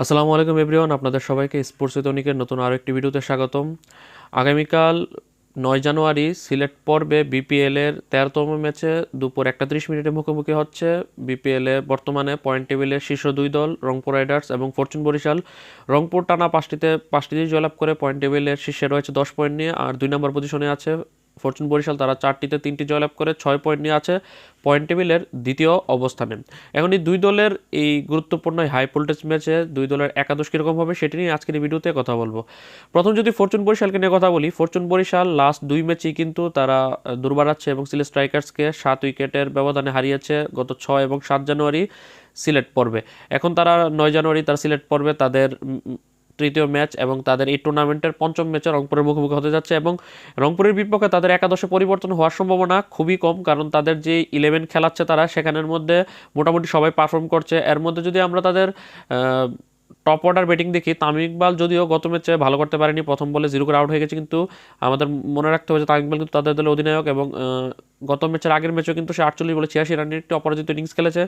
আসসালামু আলাইকুম এভরিওয়ান, আপনাদের সবাইকে স্পোর্টস ইতনিকের নতুন আরও একটি ভিডিওতে স্বাগতম। আগামীকাল নয় জানুয়ারি, সিলেট পর্বে বিপিএলের তেরোতম ম্যাচে দুপুর একটা ত্রিশ মিনিটে মুখোমুখি হচ্ছে বিপিএলে বর্তমানে পয়েন্ট টেবিলের শীর্ষ দুই দল, রংপুর রাইডার্স এবং ফরচুন বরিশাল। রংপুর টানা পাঁচটিতে, পাঁচটি জয়লাভ করে পয়েন্ট টেবিলের শীর্ষে রয়েছে দশ পয়েন্ট নিয়ে, আর দুই নম্বর পজিশনে আছে ফরচুন বরিশাল তারা চারটিতে তিনটি জয়লাভ করে ছয় পয়েন্ট নিয়ে আছে পয়েন্ট টেবিলের দ্বিতীয় অবস্থানে। এখন এই দুই দলের এই গুরুত্বপূর্ণ হাই ভোল্টেজ ম্যাচে দুই দলের একাদশ কীরকম হবে সেটি নিয়ে আজকের ভিডিওতে কথা বলব। প্রথম যদি ফরচুন বরিশালকে নিয়ে কথা বলি ফরচুন বরিশাল লাস্ট দুই ম্যাচেই কিন্তু তারা আহ, দুর্বারাচ্ছে এবং সিলেট স্ট্রাইকার্সকে সাত উইকেটের ব্যবধানে হারিয়েছে গত ছয় এবং সাত জানুয়ারি সিলেট পর্বে। এখন তারা নয় জানুয়ারি তার সিলেট পর্বে তাদের তৃতীয় ম্যাচ এবং তাদের এই টুর্নামেন্টের পঞ্চম ম্যাচে রংপুরের মুখোমুখি হতে যাচ্ছে এবং রংপুরের বিপক্ষে তাদের একাদশে পরিবর্তন হওয়ার সম্ভাবনা খুবই কম কারণ তাদের যে ইলেভেন খেলাচ্ছে তারা, সেখানের মধ্যে মোটামুটি সবাই পারফর্ম করছে। এর মধ্যে যদি আমরা তাদের টপ অর্ডার ব্যাটিং দেখি, তামিম ইকবাল যদিও গত ম্যাচে ভালো করতে পারেনি, প্রথম বলে জিরো করে আউট হয়ে গেছে, কিন্তু আমাদের মনে রাখতে হবে যে তামিম ইকবাল কিন্তু তাদের দলের অধিনায়ক এবং গত ম্যাচের আগের ম্যাচেও কিন্তু সে আটচল্লিশ বলে ছিয়াশি রানের একটি অপরাজিত ইনিংস খেলেছে।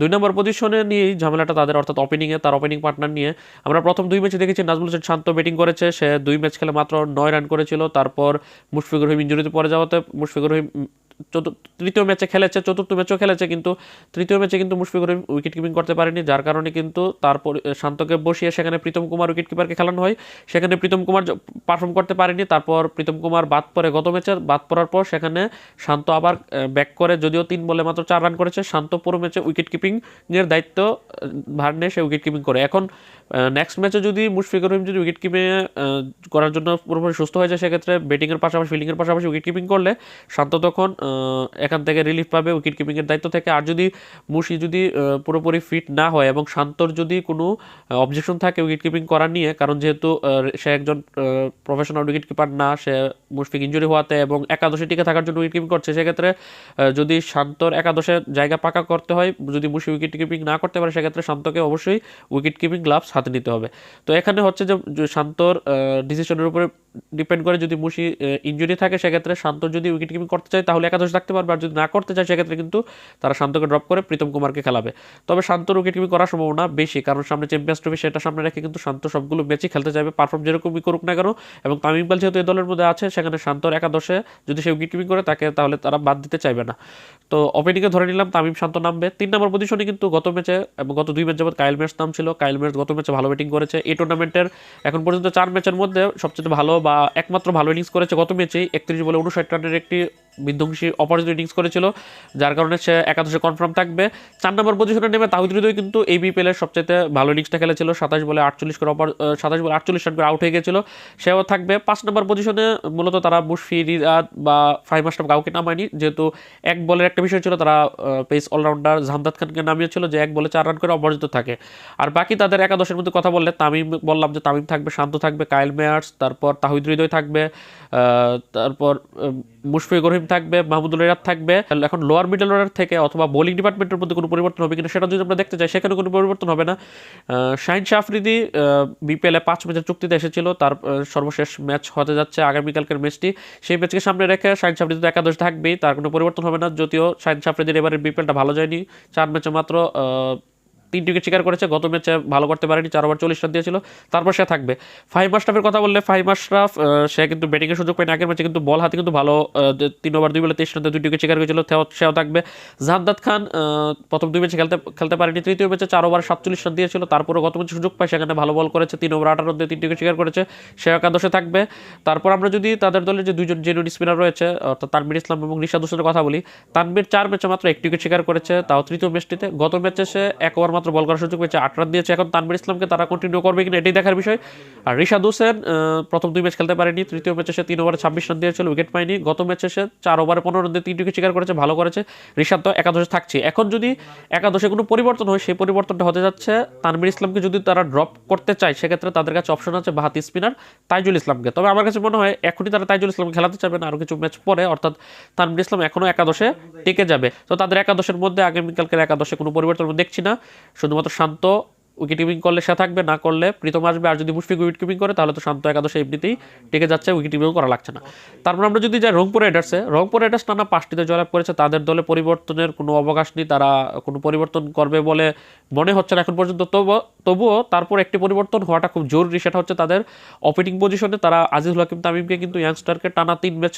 দুই নম্বর পজিশনে নিয়ে ঝামেলাটা তাদের অর্থাৎ ওপেনিংয়ে তার ওপেনিং পার্টনার নিয়ে আমরা প্রথম দুই ম্যাচে দেখেছি নাজমুল হোসেন শান্ত ব্যাটিং করেছে। সে দুই ম্যাচ খেলে মাত্র নয় রান করেছিল। তারপর মুশফিকুর রহিম ইঞ্জুরিতে পরে যাওয়াতে মুশফিকুর রহিম তৃতীয় ম্যাচে খেলেছে, চতুর্থ ম্যাচও খেলেছে, কিন্তু তৃতীয় ম্যাচে কিন্তু মুশফিকুর রহিম উইকেট কিপিং করতে পারেনি, যার কারণে কিন্তু তারপর শান্তকে বসিয়ে সেখানে প্রীতম কুমার উইকেট কিপারকে খেলানো হয়। সেখানে প্রীতম কুমার পারফর্ম করতে পারেনি, তারপর প্রীতম কুমার বাদ পড়ে গত ম্যাচে, বাদ পড়ার পর সেখানে শান্ত আবার ব্যাক করে, যদিও তিন বলে মাত্র চার রান করেছে, শান্ত পুরো ম্যাচে উইকেট কিপিংয়ের দায়িত্ব ভার নিয়ে সে উইকেট কিপিং করে। এখন নেক্সট ম্যাচে যদি মুশফিকুর রহিম যদি উইকেট কিপিং করার জন্য পুরোপুরি সুস্থ হয়ে যায়, সেক্ষেত্রে ব্যাটিংয়ের পাশাপাশি ফিল্ডিংয়ের পাশাপাশি উইকেট কিপিং করলে শান্ত তখন এখান থেকে রিলিফ পাবে উইকেট কিপিংয়ের দায়িত্ব থেকে। আর যদি মুশি যদি পুরোপুরি ফিট না হয় এবং শান্তর যদি কোনো অবজেকশন থাকে উইকেট কিপিং করা নিয়ে, কারণ যেহেতু সে একজন প্রফেশনাল উইকেট কিপার না, সে মুশফিক ইঞ্জুরি হওয়াতে এবং একাদশে টিকে থাকার জন্য উইকেট কিপিং করছে, সেক্ষেত্রে যদি শান্তর একাদশে জায়গা পাকা করতে হয়, যদি মুশি উইকেট কিপিং না করতে পারে, সেক্ষেত্রে শান্তকে অবশ্যই উইকেট কিপিং গ্লাভস হাতে নিতে হবে। তো এখানে হচ্ছে যে শান্তর ডিসিশনের উপরে ডিপেন্ড করে যদি মুশি ইঞ্জুরি থাকে, সেক্ষেত্রে শান্ত যদি উইকেট কিপিং করতে চায়, তাহলে একাদশে থাকতে পারবে, আর যদি না করতে চায়, সেক্ষেত্রে কিন্তু তারা শান্তকে ড্রপ করে প্রীতম কুমারকে খেলাবে। তবে শান্তর উইকেট কিপিং করার সম্ভাবনা বেশি, কারণ সামনে চ্যাম্পিয়ন্স ট্রফি সেটা সামনে রেখে কিন্তু শান্ত সবগুলো ম্যাচই খেলতে চাইবে। পারফর্ম যেরকমই করুক না কেন, এবং তামিম ইকবাল যেহেতু এই দলের মধ্যে আছে, সেখানে শান্তর একাদশে যদি সে উইকেট কিপিং করে তাকে, তাহলে তারা বাদ দিতে চাইবে না। তো ওপেনিংয়ে ধরে নিলাম, তামিম শান্ত নামবে। তিন নম্বর পজিশনে কিন্তু গত ম্যাচে এবং গত দুই ম্যাচ যাবত কাইল ম্যাচ নাম ছিল কাইল ম্যাচ গত ম্যাচে ভালো ব্যাটিং করেছে। এই টুর্নামেন্টের এখন পর্যন্ত চার ম্যাচের মধ্যে সবচেয়ে ভালো বা একমাত্র ভালো ইনিংস করেছে গত ম্যাচেই একত্রিশ বলে উনষাট রানের একটি বিধ্বংসী অপরাজিত ইনিংস করেছিল, যার কারণে সে একাদশে কনফার্ম থাকবে। চার নম্বর পজিশনে নেমে তাহিদ হৃদয় কিন্তু এই বিপিএলের সবচেয়ে ভালো ইনিংসটা খেলেছিল, সাতাশ বলে আটচল্লিশ করে অপর সাতাশ বলে আটচল্লিশ রান করে আউট হয়ে গেছিল। সেও থাকবে। পাঁচ নম্বর পজিশনে মূলত তারা মুশফি, রিয়াদ বা ফাইভ মাস্টার কাউকে নামায়নি। যেহেতু এক বলের একটা বিষয় ছিল, তারা পেস অলরাউন্ডার জামদাদ খানকে নামিয়েছিল যে এক বলে চার রান করে অপরাজিত থাকে। আর বাকি তাদের একাদশের মধ্যে কথা বললে তামিম, বললাম যে তামিম থাকবে, শান্ত থাকবে কাইল মেয়ার্স, তারপর তাহিদ থাকবে তারপর মুশফিকুর রহিম থাকবে, মাহমুদুল রিয়াদ থাকবে। এখন লোয়ার মিডল অর্ডার থেকে অথবা বোলিং ডিপার্টমেন্টের মধ্যে কোনো পরিবর্তন হবে কিনা সেটা যদি আমরা দেখতে চাই, সেখানে কোনো পরিবর্তন হবে না। শাহিন শাফরিদি বিপিএলে পাঁচ ম্যাচের চুক্তিতে এসেছিল, তার সর্বশেষ ম্যাচ হতে যাচ্ছে আগামীকালকের ম্যাচটি। সেই ম্যাচকে সামনে রেখে শাহিন শাফরিদি তো একাদশ থাকবেই, তার কোনো পরিবর্তন হবে না, যদিও শাহিন শাফরিদির এবারের বিপিএলটা ভালো যায়নি। চার ম্যাচে মাত্র তিন উইকেট শিকার করেছে, গত ম্যাচে ভালো করতে পারেনি চার ওভার চল্লিশ রান দিয়েছিল, তারপর সে থাকবে। ফাহিম আশরাফের কথা বললে, ফাহিম আশরাফ সে কিন্তু ব্যাটিংয়ের সুযোগ পায়নি, আগের ম্যাচে কিন্তু বল হাতে কিন্তু ভালো তিন ওভার দুই বলে তেইশ রানে দুই উইকেট শিকার করেছিল, সেও- থাকবে। জাহাদ্দাদ খান প্রথম দুই ম্যাচে খেলতে খেলতে পারেনি, তৃতীয় ম্যাচে চার ওভার সাতচল্লিশ রান দিয়েছিল তারপরে গত ম্যাচে সুযোগ পায়, সেখানে ভালো বল করেছে তিন ওভার আঠারো দিয়ে তিনটি উইকেট শিকার করেছে, সে একাদশে থাকবে। তারপর আমরা যদি তাদের দলের যে দুইজন জেনুইন স্পিনার রয়েছে, অর্থাৎ তানবির ইসলাম এবং রিশাদ হোসেনের কথা বলি তানবির চার ম্যাচে মাত্র একটি উইকেট শিকার করেছে, তাও তৃতীয় ম্যাচটিতে গত ম্যাচে সে এক ওভার মাত্র বল করার সুযোগ পেয়েছে আট রান দিয়েছে। এখন তানবির ইসলামকে তারা কন্টিনিউ করবে কিনা এটাই দেখার বিষয়। আর রিশাদ হোসেন প্রথম দুই ম্যাচ খেলতে পারেনি, তৃতীয় ম্যাচে সে তিন ওভারে ছাব্বিশ রান দিয়েছিল, উইকেট পায়নি। গত ম্যাচে সে চার ওভারে পনেরো রান দিয়ে তিনটি উইকেট শিকার করেছে, ভালো করেছে। রিশাদ তো একাদশে থাকছে। এখন যদি একাদশে কোনো পরিবর্তন হয়, সেই পরিবর্তনটা হতে যাচ্ছে তানবির ইসলামকে যদি তারা ড্রপ করতে চায়, সেক্ষেত্রে তাদের কাছে অপশন আছে বাহাতি স্পিনার তাইজুল ইসলামকে। তবে আমার কাছে মনে হয় এখনই তারা তাইজুল ইসলামকে খেলাতে চাবে না আরও কিছু ম্যাচ পরে, অর্থাৎ তানবির ইসলাম এখনও একাদশে টিকে যাবে। তো তাদের একাদশের মধ্যে আগামীকালকের একাদশে কোনো পরিবর্তন দেখছি না। শুধুমাত্র শান্ত উইকেট কিপিং করলে সে থাকবে, না করলে প্রীতম আসবে। আর যদি মুশফিক উইকেট কিপিং করে, তাহলে তো শান্ত একাদশে এমনিতেই টিকে যাচ্ছে উইকেট কিপিং করা লাগছে না। তারপর আমরা যদি যাই রংপুর রাইডার্সে রংপুর রাইডার্স টানা পাঁচটিতে জয়লাভ করেছে। তাদের দলে পরিবর্তনের কোনো অবকাশ নেই, তারা কোনো পরিবর্তন করবে বলে মনে হচ্ছে না এখন পর্যন্ত। তবুও তারপর একটি পরিবর্তন হওয়াটা খুব জরুরি, সেটা হচ্ছে তাদের অপেনিং পজিশনে তারা আজিজুল হাকিম তামিমকে কিন্তু ইয়াংস্টারকে টানা তিন ম্যাচ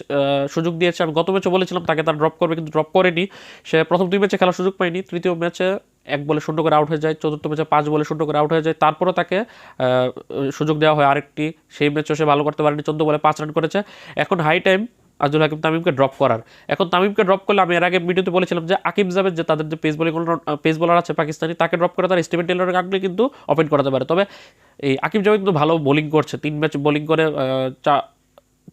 সুযোগ দিয়েছে। আমি গত ম্যাচে বলেছিলাম, তাকে তারা ড্রপ করবে, কিন্তু ড্রপ করেনি। সে প্রথম দুই ম্যাচে খেলার সুযোগ পায়নি। তৃতীয় ম্যাচে এক বলে শূন্য করে আউট হয়ে যায়, চতুর্থ ম্যাচে পাঁচ বলে শূন্য করে আউট হয়ে যায়। তারপরও তাকে সুযোগ দেওয়া হয় আরেকটি। সেই ম্যাচও সে ভালো করতে পারেনি, চোদ্দ বলে পাঁচ রান করেছে। এখন হাই টাইম আজুল হাকিম তামিমকে ড্রপ করার। এখন তামিমকে ড্রপ করলে আমি এর আগে ভিডিওতে বলেছিলাম যে আকিব জাভেদ যে তাদের যে পেস বোলিং পেস বোলার আছে পাকিস্তানি, তাকে ড্রপ করে তারা স্টিভেন টেলরের আগে কিন্তু ওপেন করাতে পারে। তবে এই আকিব জাভেদ কিন্তু ভালো বোলিং করছে। তিন ম্যাচ বোলিং করে চা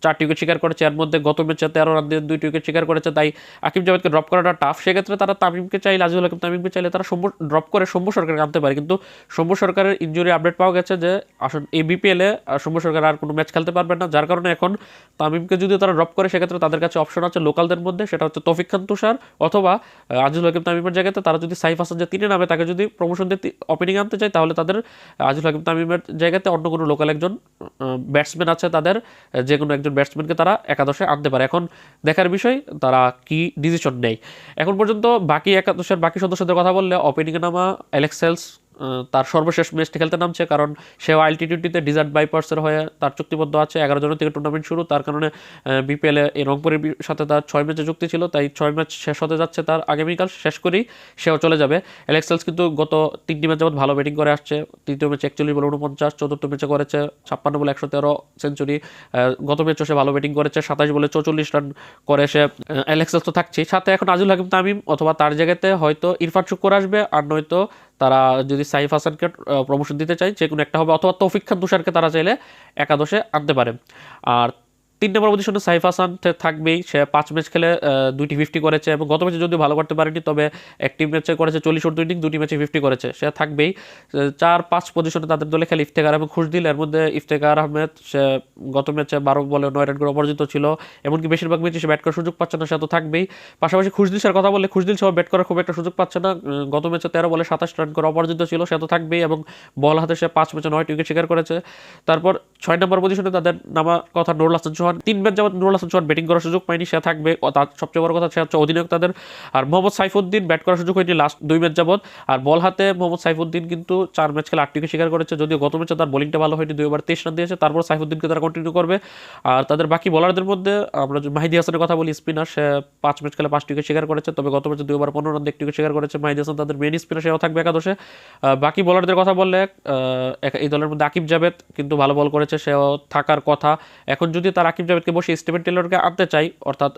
চারটি উইকেট শিকার করেছে। এর মধ্যে গত ম্যাচে তেরো রান দিয়ে দুইটি উইকেট শিকার করেছে। তাই আকিম জাভেদকে ড্রপ করাটা টাফ সেক্ষেত্রে তারা তামিমকে চাইলে আজিজুল হাকিম তামিমকে চাইলে তারা সৌম্য ড্রপ করে সৌম্য সরকারকে আনতে পারে। কিন্তু সৌম্য সরকারের ইঞ্জুরি আপডেট পাওয়া গেছে যে আসলে এই বিপিএলে সৌম্য সরকার আর কোনো ম্যাচ খেলতে পারবে না। যার কারণে এখন তামিমকে যদি তারা ড্রপ করে সেক্ষেত্রে তাদের কাছে অপশন আছে লোকালদের মধ্যে। সেটা হচ্ছে তৌফিক খান তুষার অথবা আহ, আজিজুল হাকিম তামিমের জায়গাতে তারা যদি সাইফ হাসান যে তিনে নামে তাকে যদি প্রমোশন দিয়ে ওপেনিং আনতে চায় তাহলে তাদের আহ, আজিজুল হাকিম তামিমের জায়গাতে অন্য কোনো লোকাল একজন ব্যাটসম্যান আছে তাদের যে কোনো একজন ব্যাটসম্যানকে তারা একাদশে আনতে পারে। এখন দেখার বিষয়, তারা কি ডিসিশন নেয়? এখন পর্যন্ত বাকি একাদশের বাকি সদস্যদের কথা বললে ওপেনিংয়ে নামা অ্যালেক্সেলস তার সর্বশেষ ম্যাচটি খেলতে নামছে কারণ সেও আইটি টোয়েন্টিতে ডিজার্ট বাইপার্সের হয়ে তার চুক্তিবদ্ধ আছে। এগারো জনের থেকে টুর্নামেন্ট শুরু। তার কারণে বিপিএলে এই রংপুরের সাথে তার ছয় ম্যাচে চুক্তি ছিল, তাই ছয় ম্যাচ শেষ হতে যাচ্ছে তার আগামীকাল। শেষ করেই সেও চলে যাবে। অ্যালেক্সেলস কিন্তু গত তিনটি ম্যাচ যাবত ভালো ব্যাটিং করে আসছে। তৃতীয় ম্যাচে একচল্লিশ বলে উনপঞ্চাশ চতুর্থ ম্যাচে করেছে ছাপ্পান্ন বলে একশো তেরো সেঞ্চুরি গত ম্যাচও সে ভালো ব্যাটিং করেছে, সাতাশ বলে চৌচল্লিশ রান করে সে অ্যালেক্সেলস তো থাকছেই। সাথে এখন আজুল হাকিম তামিম অথবা তার জায়গাতে হয়তো ইরফান শুক্কর আসবে, আর নয়তো তারা যদি সাইফ হাসানকে প্রমোশন দিতে চায়, যে কোনো একটা হবে, অথবা তৌফিক খান তুষারকে তারা চাইলে একাদশে আনতে পারে। আর তিন নম্বর পজিশনে সাইফ হাসান থাকবেই। সে পাঁচ ম্যাচ খেলে দুইটি ফিফটি করেছে এবং গত ম্যাচে যদিও ভালো করতে পারেনি, তবে একটি ম্যাচে করেছে চল্লিশ ওর দুই দুটি ম্যাচে ফিফটি করেছে। সে থাকবেই। চার, পাঁচ পজিশনে তাদের দলে খেলে ইফতেকার এবং খুশদিল এর মধ্যে ইফতেকার আহমেদ, সে গত ম্যাচে বারো বলে নয় রান করে অপরাজিত ছিল, এমনকি বেশিরভাগ ম্যাচে সে ব্যাট করার সুযোগ পাচ্ছে না, সে তো থাকবেই। পাশাপাশি খুশদিল সের কথা বললে খুশদিল সহ ব্যাট করার খুব একটা সুযোগ পাচ্ছে না। গত ম্যাচে তেরো বলে সাতাশ রান করে অপরাজিত ছিল, সে তো থাকবেই এবং বল হাতে সে পাঁচ ম্যাচে নয় উইকেট শিকার করেছে। তারপর ছয় নম্বর পজিশনে তাদের নামা কথা নুরুল হাসান চৌহান তিন ম্যাচ যাবত নুরুল হাসান চৌহান ব্যাটিং করার সুযোগ পায়নি, সে থাকবে। তার সবচেয়ে বড় কথা সে হচ্ছে অধিনায়ক তাদের। আর মোহাম্মদ সাইফুদ্দিন ব্যাট করার সুযোগ হয়নি লাস্ট দুই ম্যাচ যাবত আর বল হাতে মোহাম্মদ সাইফুদ্দিন কিন্তু চার ম্যাচ খেলে আট উইকেট শিকার করেছে, যদিও গত ম্যাচে তার বোলিংটা ভালো হয়নি, দুই ওভার তেইশ রান দিয়েছে, তারপর সাইফুদ্দিনকে তারা কন্টিনিউ করবে। আর তাদের বাকি বলারদের মধ্যে আমরা মাহিদি হাসানের কথা বলি স্পিনার সে পাঁচ ম্যাচ খেলে পাঁচ উইকেট শিকার করেছে, তবে গত ম্যাচে দুই ওভার পনেরো রান দিয়ে একটি উইকেট শিকার করেছে মাহিদি হাসান। তাদের মেন স্পিনার সেও থাকবে একাদশে। বাকি বলারদের কথা বললে এই দলের মধ্যে আকিব জাভেদ কিন্তু ভালো বল করেছে, সেও থাকার কথা। এখন যদি তার আকিব জাভেদকে বসে স্টেভেন টেলরকে আনতে চাই, অর্থাৎ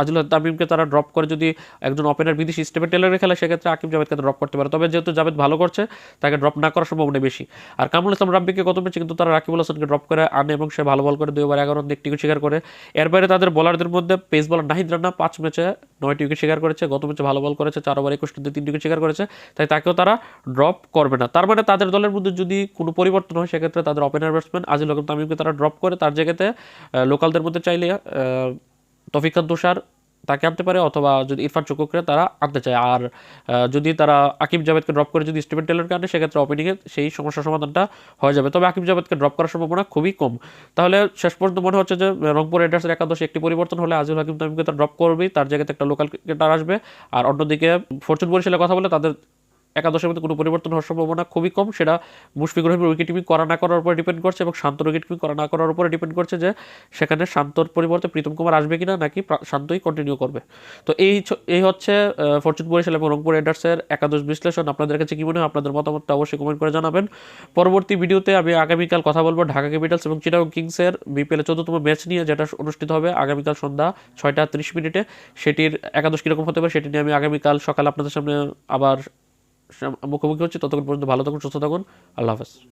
আজুল তামিমকে তারা ড্রপ করে যদি একজন ওপেনার বিদেশি স্টেভেন টেলরের খেলে সেক্ষেত্রে আকিব জাভেদকে ড্রপ করতে পারে। তবে যেহেতু জাভেদ ভালো করছে, তাকে ড্রপ না করার সম্ভাবনা বেশি। আর কামরুল ইসলাম রাব্বিকে কত পেয়েছে কিন্তু তারা রাকিবুল হাসানকে ড্রপ করে আনে এবং সে ভালো বল করে দুই ওভার এগারো দিকটিকে স্বীকার করে। এর বাইরে তাদের বোলারদের মধ্যে পেস বলার নাহিদ রানা পাঁচ ম্যাচে নয়টি উইকেট শিকার করেছে গত ম্যাচে ভালো বল করেছে চার ওভার একুশ রান দিয়ে তিনটি উইকেট শিকার করেছে তাই তাকেও তারা ড্রপ করবে না। তার মানে তাদের দলের মধ্যে যদি কোনো পরিবর্তন হয় সেক্ষেত্রে তাদের ওপেনার ব্যাটসম্যান আজিল হকম তামিমকে তারা ড্রপ করে তার জায়গাতে লোকালদের মধ্যে চাইলে আহ, তৌফিক তুষার তাকে আনতে পারে অথবা যদি ইরফান চুকুকরে তারা আনতে চায়। আর যদি তারা আকিব জাভেদকে ড্রপ করে যদি স্টিভেন টেলরকে আনে, সেক্ষেত্রে ওপেনিংয়ে সেই সমস্যার সমাধানটা হয়ে যাবে। তবে আকিব জাভেদকে ড্রপ করার সম্ভাবনা খুবই কম। তাহলে শেষ পর্যন্ত মনে হচ্ছে যে, রংপুর রাইডার্সের একাদশে একটি পরিবর্তন হলে আজিউল হাকিম তামিমকে তারা ড্রপ করবেই, তার জায়গাতে একটা লোকাল ক্রিকেটার আসবে। আর অন্যদিকে, ফরচুন বরিশালের কথা বলে তাদের একাদশের মধ্যে কোনো পরিবর্তন হওয়ার সম্ভাবনা খুবই কম। সেটা মুশফিকুর রহিমের উইকেট কিপিং করা না করার উপর ডিপেন্ড করছে এবং শান্তর উইকেট কিপিং করা না করার উপরে ডিপেন্ড করছে যে সেখানে শান্তর পরিবর্তে প্রীতম কুমার আসবে কিনা নাকি শান্তই কন্টিনিউ করবে। তো এই এই হচ্ছে ফরচুন বরিশাল এবং রংপুর রাইডার্সের একাদশ বিশ্লেষণ। আপনাদের কাছে কি মনে হয়? আপনাদের মতামতটা অবশ্যই কমেন্ট করে জানাবেন। পরবর্তী ভিডিওতে আমি আগামীকাল কথা বলব ঢাকা ক্যাপিটালস এবং চিটাগং কিংসের বিপিএল চোদ্দতম ম্যাচ নিয়ে, যেটা অনুষ্ঠিত হবে আগামীকাল সন্ধ্যা ছয়টা তিরিশ মিনিটে। সেটির একাদশ কীরকম হতে পারে সেটি নিয়ে আমি আগামীকাল সকালে আপনাদের সামনে আবার মুখোমুখি হচ্ছে। ততক্ষণ পর্যন্ত ভালো থাকুন সুস্থ থাকুন। আল্লাহ হাফেজ।